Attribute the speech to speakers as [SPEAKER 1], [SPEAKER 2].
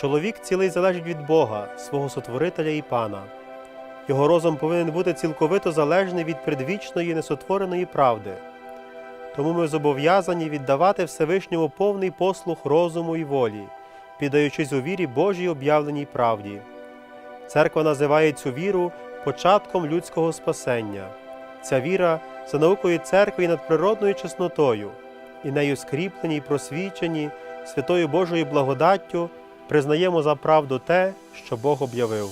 [SPEAKER 1] Чоловік цілий залежить від Бога, свого сотворителя і пана. Його розум повинен бути цілковито залежний від предвічної несотвореної правди. Тому ми зобов'язані віддавати Всевишньому повний послух розуму і волі, піддаючись у вірі Божій об'явленій правді. Церква називає цю віру початком людського спасення. Ця віра за наукою церкви і надприродною чеснотою, і нею скріплені й просвічені святою Божою благодаттю, признаємо за правду те, що Бог об'явив.